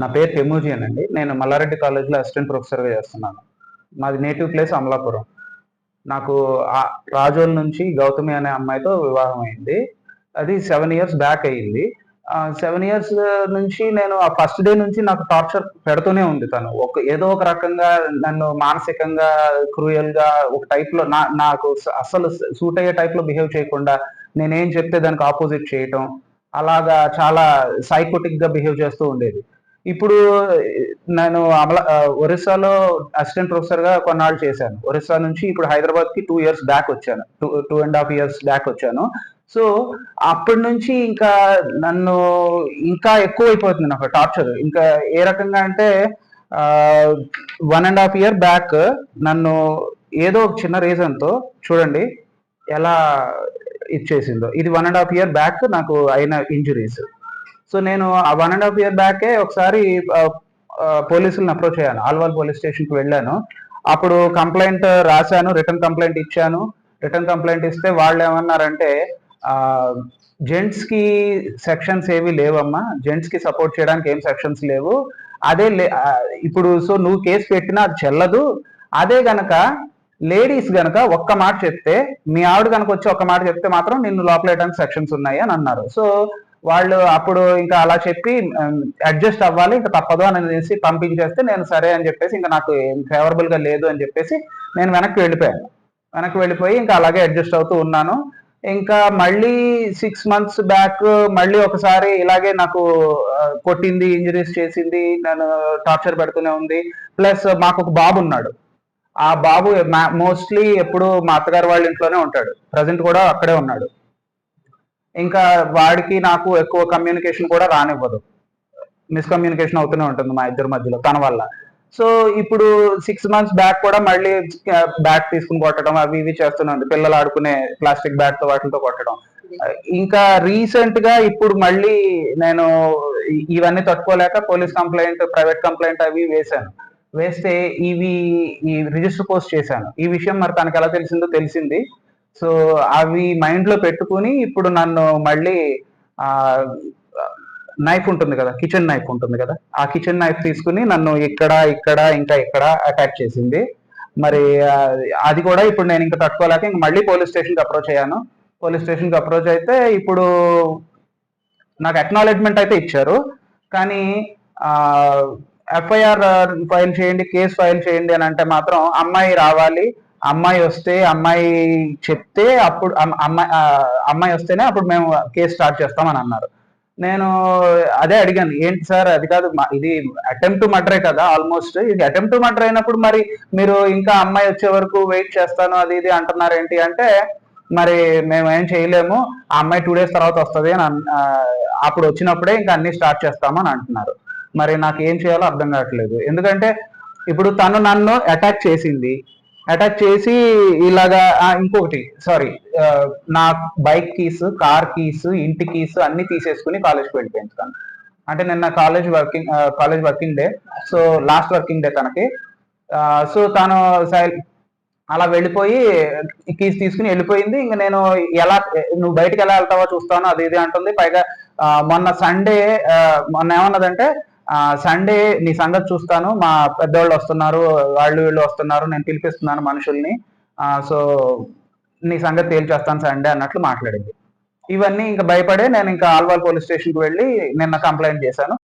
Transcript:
నా పేరు టెమూజీ అండి నేను మల్లారెడ్డి కాలేజ్లో అసిస్టెంట్ ప్రొఫెసర్గా చేస్తున్నాను. నాది నేటివ్ ప్లేస్ అమలాపురం. నాకు ఆ- రాజోల్ నుంచి గౌతమి అనే అమ్మాయితో వివాహం అయింది. అది సెవెన్ ఇయర్స్ బ్యాక్ అయ్యింది సెవెన్ ఇయర్స్ నుంచి నేను ఆ ఫస్ట్ డే నుంచి నాకు టార్చర్ పెడుతూనే ఉంది తను. ఒక ఏదో ఒక రకంగా నన్ను మానసికంగా క్రూయల్గా ఒక టైప్లో నా నాకు అసలు సూట్ అయ్యే టైప్లో బిహేవ్ చేయకుండా నేనేం చెప్తే దానికి ఆపోజిట్ చేయటం అలాగా చాలా సైకోటిక్గా బిహేవ్ చేస్తూ ఉండేది. ఇప్పుడు నేను అమల ఒరిస్సాలో అసిస్టెంట్ ప్రొఫెసర్గా కొన్నాళ్ళు చేశాను. ఒరిస్సా నుంచి ఇప్పుడు హైదరాబాద్కి టూ ఇయర్స్ బ్యాక్ వచ్చాను. Two two and half years back వచ్చాను. సో అప్పటి నుంచి ఇంకా నన్ను ఇంకా ఎక్కువ అయిపోతుంది నాకు టార్చర్. ఇంకా ఏ రకంగా అంటే one and half year back నన్ను ఏదో ఒక చిన్న రీజన్తో చూడండి ఎలా ఇచ్చేసిందో. ఇది one and half year back నాకు అయిన ఇంజురీస్. సో నేను ఆ వన్ అండ్ హాఫ్ ఇయర్ బ్యాకే ఒకసారి పోలీసులను అప్రోచ్ అయ్యాను. ఆల్వాల్ పోలీస్ స్టేషన్కి వెళ్ళాను. అప్పుడు కంప్లైంట్ రాశాను రిటర్న్ కంప్లైంట్ ఇచ్చాను. రిటర్న్ కంప్లైంట్ ఇస్తే వాళ్ళు ఏమన్నారంటే జెంట్స్కి సెక్షన్స్ ఏవి లేవమ్మా. జెంట్స్కి సపోర్ట్ చేయడానికి ఏం సెక్షన్స్ లేవు. అదే లే- ఇప్పుడు సో నువ్వు కేసు పెట్టినా అది చెల్లదు. అదే గనక లేడీస్ గనక ఒక్క మాట చెప్తే మీ ఆవిడ కనుక వచ్చి ఒక్క మాట చెప్తే మాత్రం నిన్ను లోపలేయడానికి సెక్షన్స్ ఉన్నాయి అని అన్నారు. సో వాళ్ళు అప్పుడు ఇంకా అలా చెప్పి అడ్జస్ట్ అవ్వాలి ఇంకా తప్పదు అని అనేసి పంపించేస్తే నేను సరే అని చెప్పేసి ఇంకా నాకు ఫేవరబుల్గా లేదు అని చెప్పేసి నేను వెనక్కి వెళ్ళిపోయాను. వెనక్కి వెళ్ళిపోయి ఇంకా అలాగే అడ్జస్ట్ అవుతూ ఉన్నాను. ఇంకా మళ్ళీ సిక్స్ మంత్స్ బ్యాక్ మళ్ళీ ఒకసారి ఇలాగే నాకు కొట్టింది ఇంజరీస్ చేసింది నన్ను టార్చర్ పెడుతూనే ఉంది. ప్లస్ మాకు ఒక బాబు ఉన్నాడు. ఆ బాబు మోస్ట్లీ ఎప్పుడు మా అత్తగారు వాళ్ళ ఇంట్లోనే ఉంటాడు. ప్రజెంట్ కూడా అక్కడే ఉన్నాడు. ఇంకా వాడికి నాకు ఎక్కువ కమ్యూనికేషన్ కూడా రానివ్వదు. మిస్కమ్యూనికేషన్ అవుతూనే ఉంటుంది మా ఇద్దరి మధ్యలో తన వల్ల. సో ఇప్పుడు సిక్స్ మంత్స్ బ్యాక్ కూడా మళ్ళీ బ్యాట్ తీసుకుని కొట్టడం అవి ఇవి చేస్తూనే ఉంది. పిల్లలు ఆడుకునే ప్లాస్టిక్ బ్యాట్తో వాటితో కొట్టడం. ఇంకా రీసెంట్గా ఇప్పుడు మళ్ళీ నేను ఇవన్నీ తట్టుకోలేక పోలీస్ కంప్లైంట్ ప్రైవేట్ కంప్లైంట్ అవి వేశాను. వేస్తే ఇవి ఈ రిజిస్టర్ పోస్ట్ చేశాను. ఈ విషయం మరి తనకు ఎలా తెలిసిందో తెలిసింది. సో అవి మైండ్లో పెట్టుకుని ఇప్పుడు నన్ను మళ్ళీ ఆ నైఫ్ ఉంటుంది కదా కిచెన్ నైఫ్ ఉంటుంది కదా ఆ కిచెన్ నైఫ్ తీసుకుని నన్ను ఇక్కడ ఇక్కడ ఇంకా ఇక్కడ అటాక్ చేసింది. మరి అది కూడా ఇప్పుడు నేను ఇంకా తట్టుకోలేక ఇంక మళ్ళీ పోలీస్ స్టేషన్కి అప్రోచ్ అయ్యాను. పోలీస్ స్టేషన్కి అప్రోచ్ అయితే ఇప్పుడు నాకు అక్నాలెడ్జ్మెంట్ అయితే ఇచ్చారు. కానీ ఎఫ్ఐఆర్ ఫైల్ చేయండి కేసు ఫైల్ చేయండి అని అంటే మాత్రం అమ్మాయి రావాలి అమ్మాయి వస్తే అమ్మాయి చెప్తే అప్పుడు అమ్మాయి అమ్మాయి వస్తేనే అప్పుడు మేము కేసు స్టార్ట్ చేస్తామని అన్నారు. నేను అదే అడిగాను ఏంటి సార్? అది కాదు ఇది అటెంప్ట్ మర్డరే కదా ఆల్మోస్ట్ ఇది అటెంప్ట్ మర్డర్ అయినప్పుడు మరి మీరు ఇంకా అమ్మాయి వచ్చే వరకు వెయిట్ చేస్తాను అది ఇది అంటున్నారు ఏంటి అంటే మరి మేము ఏం చేయలేము ఆ అమ్మాయి టూ డేస్ తర్వాత వస్తుంది అని అప్పుడు వచ్చినప్పుడే ఇంకా అన్ని స్టార్ట్ చేస్తామని అంటున్నారు. మరి నాకు ఏం చేయాలో అర్థం కావట్లేదు. ఎందుకంటే ఇప్పుడు తను నన్ను అటాక్ చేసింది అటాక్ చేసి ఇలాగా ఇంకొకటి సారీ నా బైక్ కీస్ కార్ కీస్ ఇంటి కీస్ అన్ని తీసేసుకుని కాలేజ్కి వెళ్ళిపోయింది తను. అంటే నిన్న college working college working day so last working day తనకి. సో తను అలా వెళ్ళిపోయి కీస్ తీసుకుని వెళ్ళిపోయింది. ఇంక నేను ఎలా నువ్వు బయటకు ఎలా వెళ్తావో చూస్తాను అది ఇది అంటుంది. పైగా మొన్న సండే మొన్న ఏమన్నదంటే సండే నీ సంగతి చూస్తాను. మా పెద్దవాళ్ళు వస్తున్నారు వాళ్ళు వీళ్ళు వస్తున్నారు నేను పిలిపిస్తున్నాను మనుషుల్ని. సో నీ సంగతి తేల్చేస్తాను సండే అన్నట్లు మాట్లాడింది. ఇవన్నీ ఇంకా భయపడే నేను ఇంకా ఆల్వాల్ పోలీస్ స్టేషన్కి వెళ్ళి నిన్న కంప్లైంట్ చేశాను.